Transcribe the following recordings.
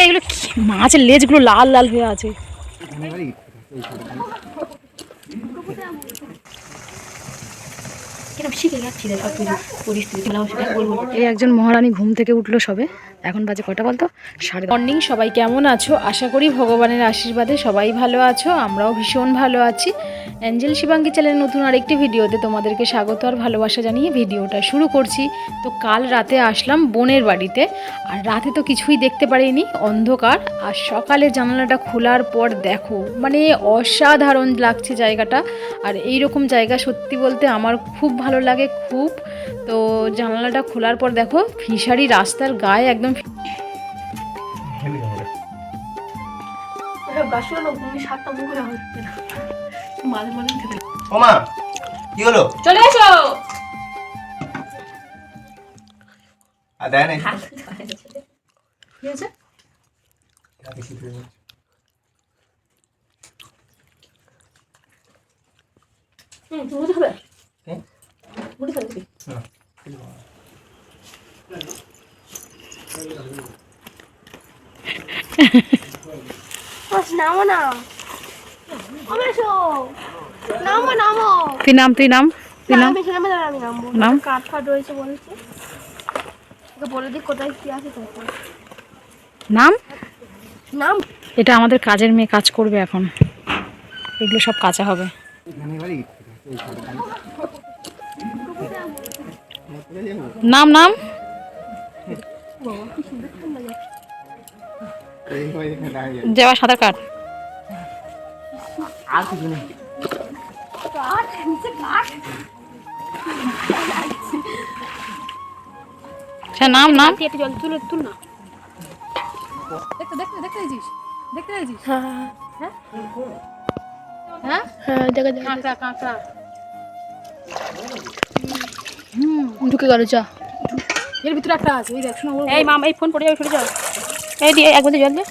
এইগুলো মাছের লেজগুলো লাল লাল হয়ে আছে। এই একজন মহারানী ঘুম থেকে উঠল সবে। এখন বাজে কটা বলতো? সাড়ে মর্নিং সবাই কেমন আছো? আশা করি ভগবানের আশীর্বাদে সবাই ভালো আছো আমরাও ভীষণ ভালো আছি। অ্যাঞ্জেল শিবাঙ্গি চ্যানেলের নতুন আরেকটি ভিডিওতে তোমাদেরকে স্বাগত আর ভালোবাসা জানিয়ে ভিডিওটা শুরু করছি। তো কাল রাতে আসলাম বোনের বাড়িতে আর রাতে তো কিছুই দেখতে পারিনি অন্ধকার। আর সকালে জানালাটা খোলার পর দেখো মানে অসাধারণ লাগছে জায়গাটা। আর এই রকম জায়গা সত্যি বলতে আমার খুব ভালো লাগে খুব। তো জানালাটা খোলার পর দেখো ফিশারি রাস্তার গায়ে একদম কি হলো? চলে এসো। আর দেয় না কি হয়েছে হ্যাঁ? নামো না। নামো নামো। তুই নাম তুই নাম? তুই নাম? আমি নামবো নাম? কাঠ ফাট রয়েছে বলেছে। ওকে বলে দিক কোথায় কি আছে তারপর নাম? নাম? এটা আমাদের কাজের মেয়ে কাজ করবে এখন। এগুলো সব কাঁচা হবে। নাম নাম? যাওয়া সাঁতার কাট। আর কিছু নেই নাম নাম? একটু জল তুলে তুল না দেখতে দেখতে দেখতে দেখতে দিয়েছিস হ্যাঁ হ্যাঁ। হ্যাঁ? দেখা যায় কাঁকড়া কাঁকড়া। ঢুকে গেল যা। এর ভিতরে একটা আছে এই দেখ শোনো এই মামা এই ফোন পড়ে যাবে সরে যাও। এই দিয়ে একবার জল দে।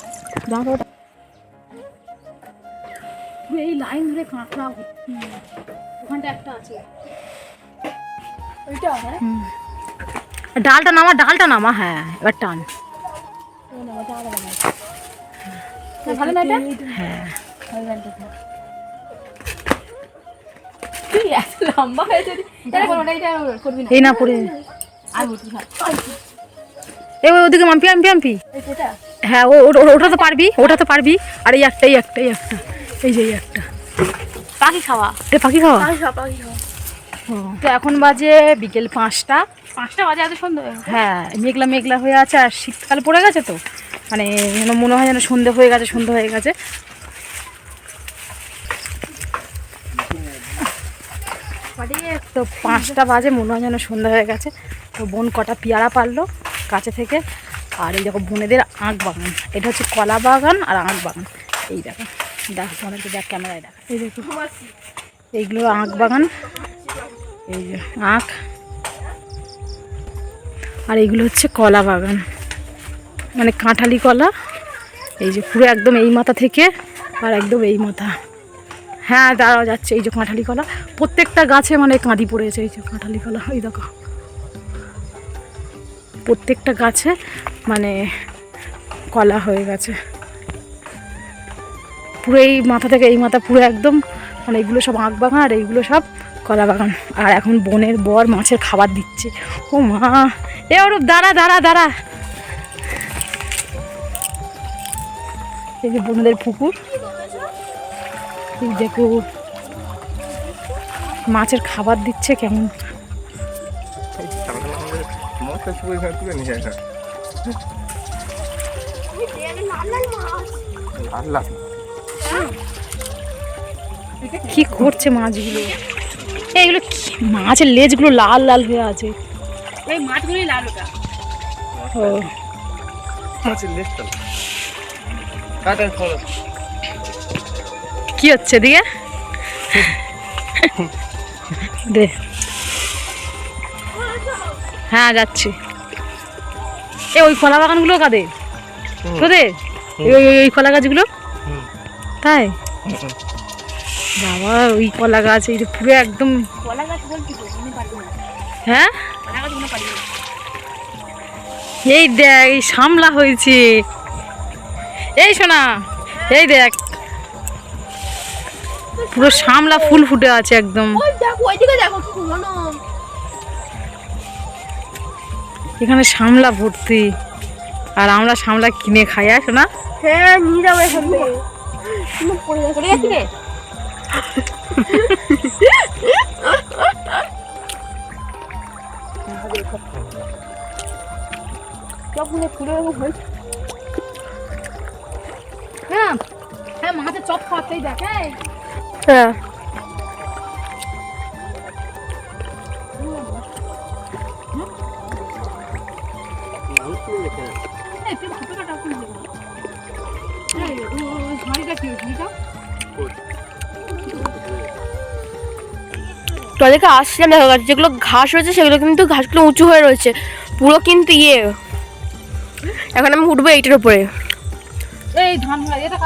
এই লাইন ধরে কাঁকড়া। ওখানটা একটা আছে। ওইটা হ্যাঁ? ডালটা নামা ডালটা নামা হ্যাঁ এবার টান। ভালো না এটা? হ্যাঁ। তুই এত লম্বা হয়ে যদি এটা কোনো এটা করবি না। এই না পড়ে আর বলছি এই ওই ওদিকে মাম্পি আম্পি আম্পি। হ্যাঁ ও ওটা তো পারবি ওটা তো পারবি। আর এই একটা এই একটা এই একটা। এই যে এই একটা। পাখি খাওয়া। পাখি খাওয়া? পাখি খাওয়া তো এখন বাজে বিকেল পাঁচটা। পাঁচটা বাজে এত সন্ধ্যা হয়ে। হ্যাঁ মেঘলা মেঘলা হয়ে আছে আর শীতকাল পড়ে গেছে তো। মানে যেন মনে হয় যেন সন্ধে হয়ে গেছে সন্ধে হয়ে গেছে। তো পাঁচটা বাজে, মনে হয় যেন সন্ধ্যা হয়ে গেছে। তো বোন কটা পেয়ারা পারল কাছে থেকে। আর এই দেখো বোনেদের আঁক বাগান। এটা হচ্ছে কলা বাগান আর আঁক বাগান। এই দেখো, দেখ, তোমাদেরকে দেখ, ক্যামেরায় দেখ। এই দেখো, এইগুলো আঁক বাগান। এই যে আঁক আর এইগুলো হচ্ছে কলা বাগান। মানে কাঁঠালি কলা। এই যে পুরো একদম এই মাথা থেকে আর একদম এই মাথা। হ্যাঁ দাঁড়াও, যাচ্ছে। এই যে কাঁঠালি কলা। প্রত্যেকটা গাছে মানে কাঁদি পড়েছে। এই যে কাঁঠালি কলা, এই দেখো। প্রত্যেকটা গাছে মানে কলা হয়ে গেছে। পুরো এই মাথা থেকে এই মাথা পুরো একদম মানে এইগুলো সব আঁক বাগান আর এইগুলো সব কলা বাগান। আর এখন বনের বর মাছের খাবার দিচ্ছে। ও মা! এ ওরূপ দাঁড়া দাঁড়া দাঁড়া। এই যে বনদের পুকুর। এই দেখো মাছের খাবার দিচ্ছে কেমন? কি করছে মাছগুলো? এইগুলো মাছের লেজগুলো লাল লাল হয়ে আছে। এই মাছগুলোই লাল ওটা। ও। মাছের লেজটা কাটার খরচ। কি হচ্ছে দিয়ে দে। হ্যাঁ যাচ্ছি। এ ওই কলা বাগানগুলো কাদের? তোদের? এই ওই- ওই- কলা গাছগুলো? তাই? বাবা ওই কলা গাছ এই যে পুরো একদম কলা গাছ বলছি হ্যাঁ? কলা গাছ পারব না। এই দেখ এই সামলা হয়েছে। এই শোনা এই দেখ। পুরো সামলা ফুল ফুটে আছে একদম। এখানে সামলা ভর্তি। আর আমরা সামলা কিনে খাই আর শোনা হ্যাঁ নিয়ে যাব এখান থেকে। পড়ে যাচ্ছে রে সবগুলো ফুলে হয়েছে। হ্যাঁ হ্যাঁ চপ খাওয়াতেই দেখ হ্যাঁ। ঝাড়িটা? তোদেরকে আসলে দেখা গেছে, যেগুলো ঘাস রয়েছে, সেগুলো কিন্তু ঘাসগুলো উঁচু হয়ে রয়েছে। পুরো কিন্তু ইয়ে। এখন আমি উঠবো এইটার উপরে। এই ধান এটা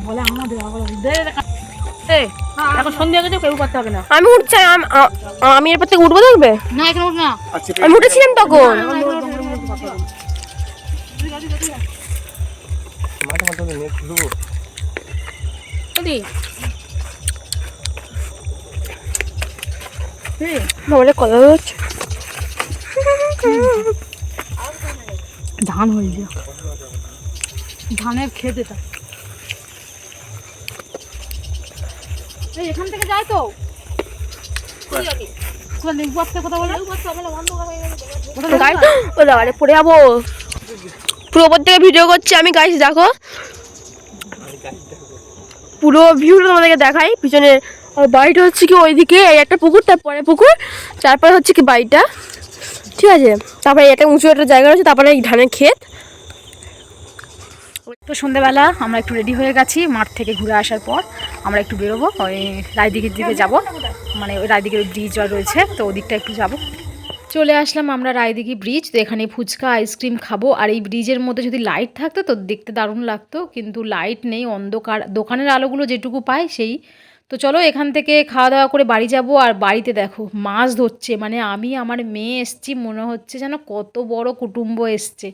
বলে আমাদের আবার দে দে, কা- এই এখন সন্ধ্যা হয়ে গেছে কেউ করতে হবে না আমি উঠছি আমি এরপর থেকে উঠবো দেখবে না এখানে উঠ না আচ্ছা আমি উঠেছিলাম তখন হচ্ছে। ধান হয়েছে ধানের খেত এটা। এই এখান থেকে যায় তো। পড়ে যাব। পুরো ওপর থেকে ভিডিও করছি আমি গাইস দেখো। পুরো ভিউটা তোমাদেরকে দেখাই। পিছনে বাড়িটা হচ্ছে কি ওইদিকে এই একটা পুকুর তারপরে পুকুর তারপরে হচ্ছে কি বাড়িটা। ঠিক আছে? তারপরে একটা উঁচু একটা জায়গা রয়েছে তারপরে এই ধানের ক্ষেত। তো সন্ধেবেলা আমরা একটু রেডি হয়ে গেছি, মাঠ থেকে ঘুরে আসার পর আমরা একটু বেরোবো, ওই রায়দিঘির দিকে যাব। মানে ওই রায়দিঘির ব্রিজ রয়েছে, তো ওদিকটা একটু যাব। চলে আসলাম আমরা রায়দিঘি ব্রিজ তো এখানে ফুচকা আইসক্রিম খাব। আর এই ব্রিজের মধ্যে যদি লাইট থাকতো তো দেখতে দারুণ লাগতো, কিন্তু লাইট নেই, অন্ধকার। দোকানের আলোগুলো যেটুকু পাই সেই। তো চলো এখান থেকে খাওয়া দাওয়া করে বাড়ি যাব, আর বাড়িতে দেখো মাছ ধরছে। মানে আমি, আমার মেয়ে এসছি, মনে হচ্ছে যেন কত বড় কুটুম্ব এসছে।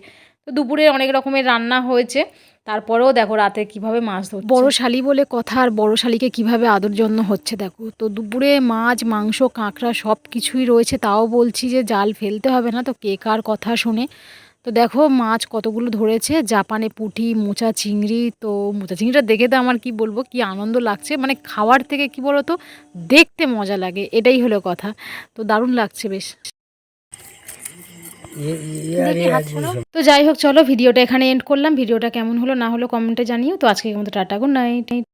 তো দুপুরে অনেক রকমের রান্না হয়েছে। তারপরেও দেখো রাতে কীভাবে মাছ ধরছে। বড় শালি বলে কথা আর বড় শালিকে কীভাবে আদর যত্ন হচ্ছে দেখো। তো দুপুরে মাছ, মাংস, কাঁকড়া সব কিছুই রয়েছে। তাও বলছি যে জাল ফেলতে হবে না তো কে কার কথা শুনে। তো দেখো মাছ কতগুলো ধরেছে। জাপানে পুঁটি, মোচা, চিংড়ি, তো মোচা চিংড়িটা দেখে তো আমার কি বলব, কি আনন্দ লাগছে। মানে খাওয়ার থেকে কি বলতো, দেখতে মজা লাগে। এটাই হলো কথা। তো দারুণ লাগছে বেশ। তো যাই হোক চলো ভিডিওটা এখানে এন্ড করলাম। ভিডিওটা কেমন হলো না হলো কমেন্টে জানিও। তো আজকে কিন্তু টাটা গুড নাইট